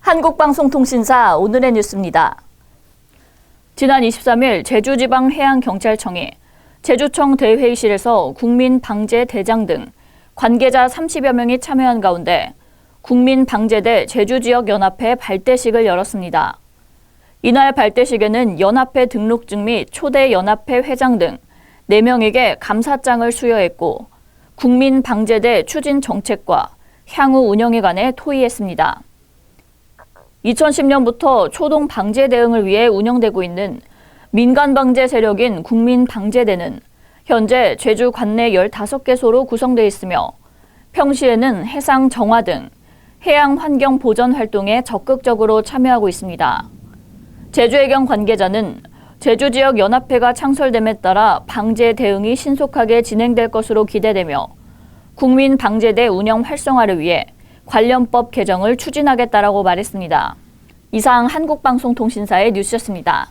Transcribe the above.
한국방송통신사 오늘의 뉴스입니다. 지난 23일 제주지방해양경찰청이 제주청 대회의실에서 국민 방재 대장 등 관계자 30여 명이 참여한 가운데 국민 방재대 제주지역연합회 발대식을 열었습니다. 이날 발대식에는 연합회 등록증 및 초대 연합회 회장 등 4명에게 감사장을 수여했고 국민방재대 추진 정책과 향후 운영에 관해 토의했습니다. 2010년부터 초동 방제 대응을 위해 운영되고 있는 민간 방제 세력인 국민방제대는 현재 제주 관내 15개소로 구성되어 있으며 평시에는 해상 정화 등 해양 환경 보전 활동에 적극적으로 참여하고 있습니다. 제주해경 관계자는 제주 지역 연합회가 창설됨에 따라 방제 대응이 신속하게 진행될 것으로 기대되며 국민 방제대 운영 활성화를 위해 관련법 개정을 추진하겠다라고 말했습니다. 이상 한국방송통신사의 뉴스였습니다.